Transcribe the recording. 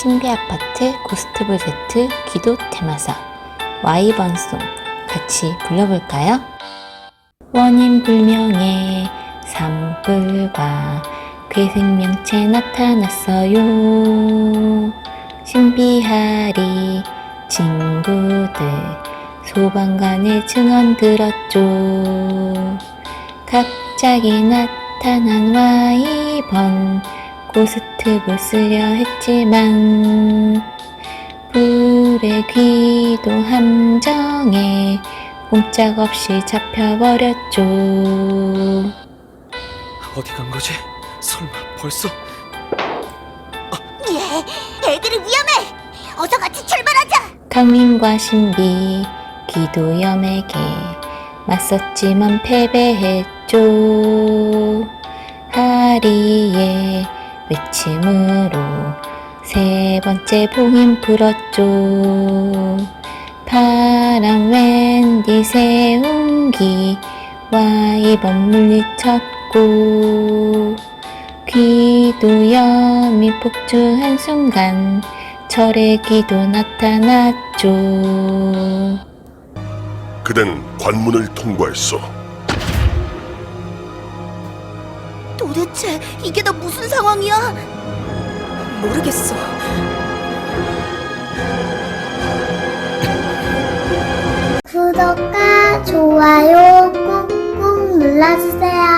신비 아파트 고스트블 세트 기도 테마사 와이번송 같이 불러볼까요? 원인 불명의 산불과 괴생명체 나타났어요. 신비하리 친구들 소방관의 증언 들었죠. 갑자기 나타난 와이번 고스트를 쓰려 했지만 불의 귀도 함정에 꼼짝없이 잡혀버렸죠. 어디 간 거지? 설마 벌써? 예, 애들이 위험해. 어서 같이 출발하자. 강민과 신비 기도염에게 맞섰지만 패배했죠. 하리의 외침으로 세 번째 봉인 불었죠. 파란 웬디 세운기 와 이번 물리쳤고 기도염이 폭주한 순간 철의 기도 나타났죠. 그댄 관문을 통과했어. 도대체 이게 다 무슨 상황이야? 모르겠어. 구독과 좋아요 꾹꾹 눌러주세요.